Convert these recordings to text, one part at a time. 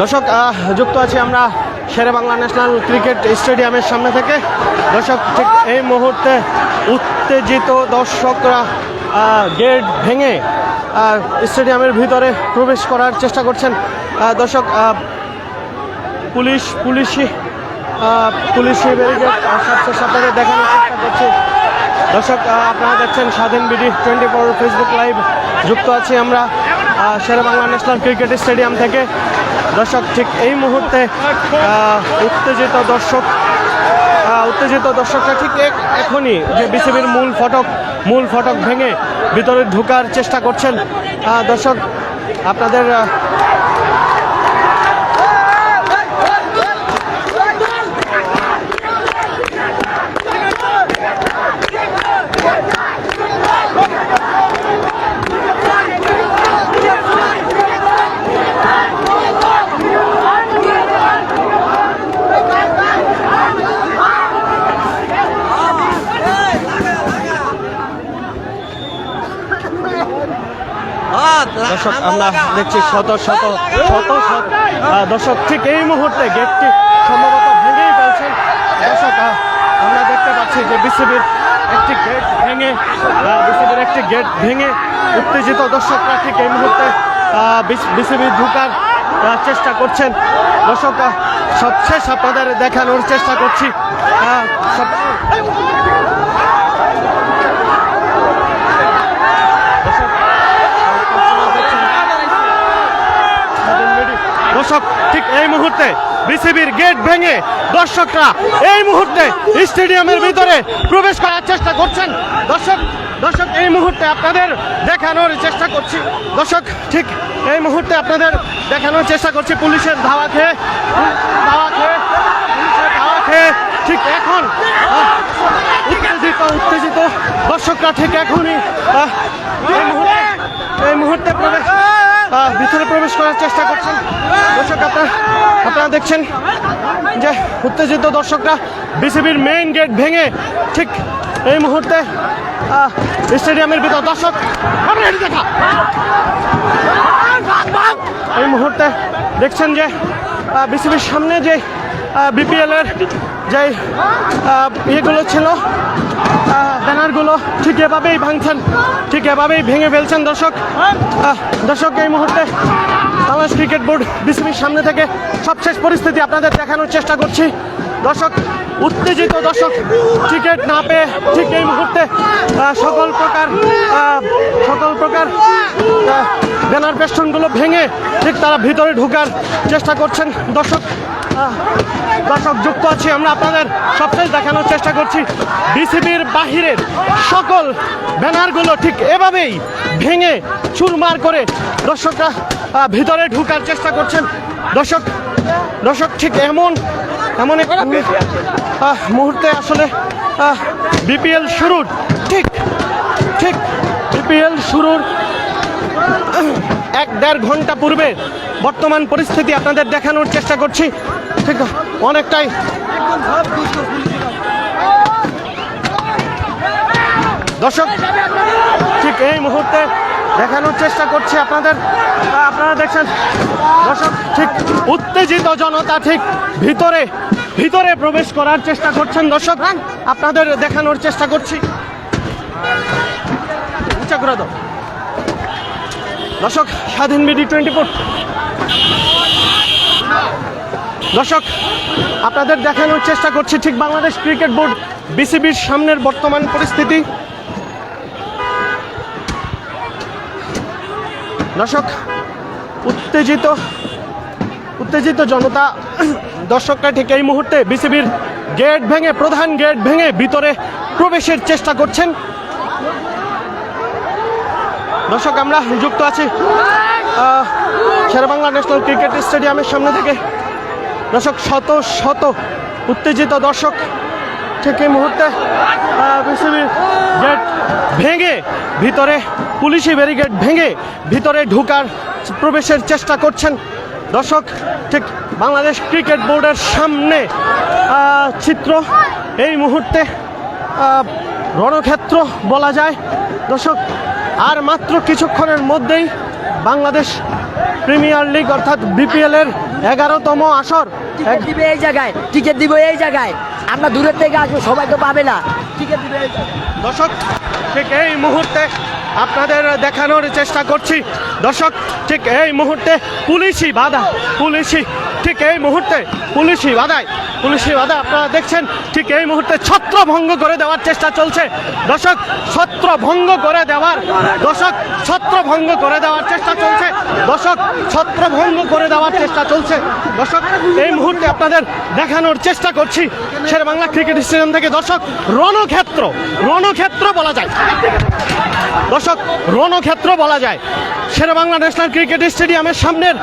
দর্শক যুক্ত আছি আমরা শেরে বাংলা ন্যাশনাল ক্রিকেট স্টেডিয়ামের সামনে থেকে। দর্শক, ঠিক এই মুহূর্তে উত্তেজিত দর্শকরা গেট ভেঙে স্টেডিয়ামের ভিতরে প্রবেশ করার চেষ্টা করছেন। দর্শক পুলিশ, পুলিশি পুলিশি ব্যারিকেড আপনাদের দেখানোর চেষ্টা করছি। দর্শক আপনারা দেখছেন স্বাধীন BD twenty four Facebook live. যুক্ত আছি আমরা আহ, Shere Bangla national cricket stadium থেকে। দর্শক ঠিক এই মুহূর্তে উত্তেজিত দর্শক উত্তেজিত দর্শকরা ঠিক এখনই যে বিসিবির মূল ফটক মূল ফটক ভেঙে ভিতরে ঢোকার চেষ্টা করছেন। দর্শক আপনাদের দর্শক, আমরা দেখছি শত শত শত শত দর্শক ঠিক এই মুহূর্তে গেটটি সম্ভবত ভেঙেই ফেলছেন দর্শক আমরা দেখতে পাচ্ছি যে বিসিবির একটি গেট ভেঙে বিসিবির একটি গেট ভেঙে উত্তেজিত দর্শকরা ঠিক এই মুহূর্তে বিসিবি ঢুকার চেষ্টা করছেন। দর্শক সবশেষ আপনাদের দেখানোর চেষ্টা করছি। দর্শক, ঠিক এই মুহূর্তে বিসিবির গেট ভেঙে দর্শকরা এই মুহূর্তে স্টেডিয়ামের ভিতরে প্রবেশ করার চেষ্টা করছেন। দর্শক দর্শক, এই মুহূর্তে আপনাদের দেখানোর চেষ্টা করছি। দর্শক, ঠিক এই মুহূর্তে আপনাদের দেখানোর চেষ্টা করছি। পুলিশের ধাওয়া খেয়ে ধাওয়া খেয়ে, পুলিশের ধাওয়া খেয়ে, ঠিক এখন উত্তেজিত উত্তেজিত। দর্শকরা ঠিক এখনই এই মুহূর্তে এই মুহূর্তে প্রবেশ ভিতরে প্রবেশ করার চেষ্টা করছেন। দর্শক, আপনারা আপনারা দেখছেন যে উত্তেজিত দর্শকরা বিসিবির মেইন গেট ভেঙে ঠিক এই মুহূর্তে স্টেডিয়ামের ভিতর। দর্শক এই মুহূর্তে দেখছেন যে বিসিবির সামনে যে বিপিএল এর যে ইয়েগুলো ছিল ব্যানারগুলো ঠিক এভাবেই ভাঙছেন, ঠিক এভাবেই ভেঙে ফেলছেন দর্শক। দর্শক, এই মুহূর্তে বাংলাদেশ ক্রিকেট বোর্ড বিসিবির সামনে থেকে সবশেষ পরিস্থিতি আপনাদের দেখানোর চেষ্টা করছি। দর্শক, উত্তেজিত দর্শক, টিকিট না পেয়ে ঠিক এই মুহূর্তে সকল প্রকার সকল প্রকার ব্যানার বেষ্টনগুলো ভেঙে ঠিক তারা ভিতরে ঢোকার চেষ্টা করছেন দর্শক। দর্শক, যুক্ত আছি আমরা আপনাদের সবশেষ দেখানোর চেষ্টা করছি বিসিবির বাহিরের সকল ব্যানারগুলো ঠিক এভাবেই ভেঙে চুরমার করে দর্শকরা ভিতরে ঢুকার চেষ্টা করছেন। দর্শক দর্শক, ঠিক এমন এমন এক মুহূর্তে আসলে বিপিএল শুরুর, ঠিক ঠিক বিপিএল শুরুর এক দেড় ঘণ্টা পূর্বে বর্তমান পরিস্থিতি আপনাদের দেখানোর চেষ্টা করছি। ঠিক অনেকটাই। দর্শক, ঠিক এই মুহূর্তে দেখানোর চেষ্টা করছি আপনাদের। আপনারা দেখছেন, দর্শক, ঠিক উত্তেজিত জনতা ঠিক ভিতরে ভিতরে প্রবেশ করার চেষ্টা করছেন দর্শক। আপনাদের দেখানোর চেষ্টা করছি। দর্শক, স্বাধীন বিডি টোয়েন্টি ফোর। দর্শক, আপনাদের দেখানোর চেষ্টা করছি ঠিক বাংলাদেশ ক্রিকেট বোর্ড বিসিবির সামনের বর্তমান পরিস্থিতি। দর্শক, উত্তেজিত উত্তেজিত জনতা, দর্শকরা ঠিক এই মুহূর্তে বিসিবির গেট ভেঙে, প্রধান গেট ভেঙে ভিতরে প্রবেশের চেষ্টা করছেন। দর্শক, আমরা যুক্ত আছি শেরেবাংলা ন্যাশনাল ক্রিকেট স্টেডিয়ামের সামনে থেকে। দর্শক, শত শত উত্তেজিত দর্শক ঠিক এই মুহূর্তে গেট ভেঙে ভিতরে, পুলিশি ব্যারিকেড ভেঙে ভিতরে ঢুকার প্রবেশের চেষ্টা করছেন দর্শক, ঠিক বাংলাদেশ ক্রিকেট বোর্ডের সামনে চিত্র। এই মুহূর্তে রণক্ষেত্র বলা যায়। দর্শক, আর মাত্র কিছুক্ষণের মধ্যেই বাংলাদেশ প্রিমিয়ার লিগ অর্থাৎ বিপিএল এর এগারোতম আসর। টিকিট দিবে এই জায়গায় টিকিট দিব এই জায়গায়। আমরা দূরের থেকে আসব সবাই তো পাবে না। টিকিট দিবে এই জায়গায়। দর্শক ঠিক এই মুহূর্তে আপনাদের দেখানোর চেষ্টা করছি। দর্শক ঠিক এই মুহূর্তে পুলিশই বাধা পুলিশি ঠিক এই মুহূর্তে পুলিশি বাধায়, পুলিশি বাধা, আপনারা দেখছেন, ঠিক এই মুহূর্তে ছত্র ভঙ্গ করে দেওয়ার চেষ্টা চলছে। দর্শক ছত্র ভঙ্গ করে দেওয়ার, দর্শক ছত্র ভঙ্গ করে দেওয়ার চেষ্টা চলছে। দর্শক ছত্র ভঙ্গ করে দেওয়ার চেষ্টা চলছে। দর্শক, এই মুহূর্তে আপনাদের দেখানোর চেষ্টা করছি। শের বাংলা ক্রিকেট স্টেডিয়াম থেকে দর্শক, রণক্ষেত্র রণক্ষেত্র বলা যায়। দর্শক, রণক্ষেত্র বলা যায়। শেরেবাংলা ন্যাশনাল ক্রিকেট স্টেডিয়ামের সামনের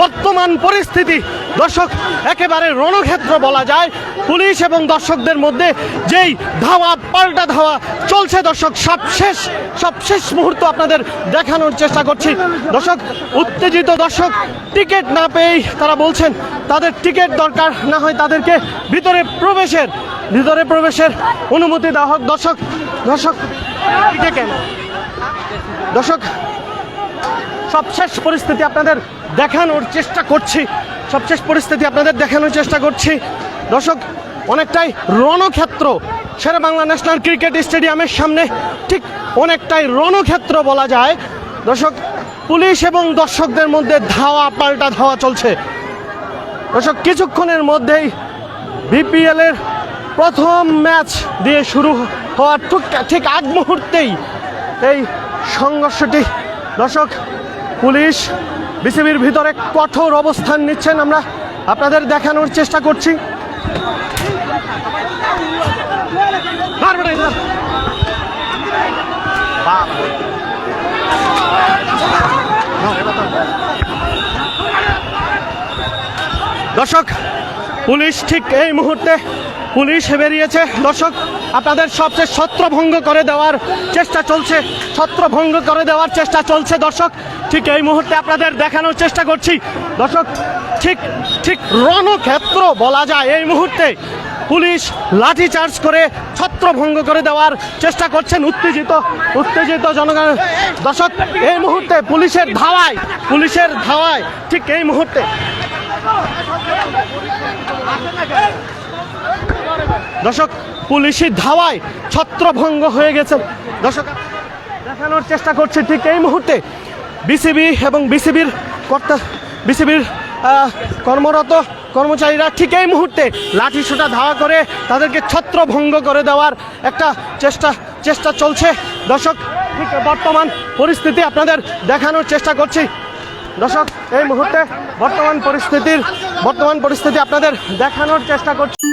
বর্তমান পরিস্থিতি। দর্শক, একেবারে রণক্ষেত্র বলা যায়। পুলিশ এবং দর্শকদের মধ্যে যেই ধাওয়া, পাল্টা ধাওয়া চলছে দর্শক, সবশেষ সবশেষ মুহূর্ত আপনাদের দেখানোর চেষ্টা করছি। দর্শক, উত্তেজিত দর্শক, টিকিট না পেয়েই তারা বলছেন, তাদের টিকিট দরকার না হয় তাদেরকে ভিতরে প্রবেশের ভিতরে প্রবেশের অনুমতি দেওয়া হোক। দর্শক দর্শক কেন? দর্শক, সবশেষ পরিস্থিতি আপনাদের দেখানোর চেষ্টা করছি। সবশেষ পরিস্থিতি আপনাদের দেখানোর চেষ্টা করছি। দর্শক, অনেকটাই রণক্ষেত্র সেরা বাংলা ন্যাশনাল ক্রিকেট স্টেডিয়ামের সামনে। ঠিক অনেকটাই রণক্ষেত্র বলা যায়। দর্শক, পুলিশ এবং দর্শকদের মধ্যে ধাওয়া, পাল্টা ধাওয়া চলছে। দর্শক, কিছুক্ষণের মধ্যেই বিপিএলের প্রথম ম্যাচ দিয়ে শুরু হওয়ার ঠিক- ঠিক আগ মুহূর্তেই এই সংঘর্ষটি। দর্শক, পুলিশ, বিসিবির ভিতরে কঠোর অবস্থান নিচ্ছেন আমরা। আপনাদের দেখানোর চেষ্টা করছি। দর্শক, পুলিশ ঠিক এই মুহূর্তে পুলিশ বেরিয়েছে। দর্শক আপনাদের সবচেয়ে ছত্রভঙ্গ করে দেওয়ার চেষ্টা চলছে, ছত্রভঙ্গ করে দেওয়ার চেষ্টা চলছে দর্শক। ঠিক এই মুহূর্তে আপনাদের দেখানোর চেষ্টা করছি। দর্শক, ঠিক ঠিক রণক্ষেত্র বলা যায় এই মুহূর্তে। পুলিশ লাঠি চার্জ করে ছত্রভঙ্গ করে দেওয়ার চেষ্টা করছেন উত্তেজিত উত্তেজিত জনগণ। দর্শক, এই মুহূর্তে পুলিশের ধাওয়ায় পুলিশের ধাওয়ায়, ঠিক এই মুহূর্তে। দর্শক, পুলিশি ধাওয়ায় ছত্রভঙ্গ হয়ে গেছে। দর্শক, দেখানোর চেষ্টা করছে ঠিক এই মুহূর্তে বিসিবি এবং বিসিবির কর্তা বিসিবির কর্মরত কর্মচারীরা ঠিক এই মুহূর্তে লাঠি সোটা ধাওয়া করে তাদেরকে ছত্রভঙ্গ করে দেওয়ার একটা চেষ্টা চেষ্টা চলছে। দর্শক, ঠিক বর্তমান পরিস্থিতি আপনাদের দেখানোর চেষ্টা করছি। দর্শক, এই মুহূর্তে বর্তমান পরিস্থিতির বর্তমান পরিস্থিতি আপনাদের দেখানোর চেষ্টা করছি।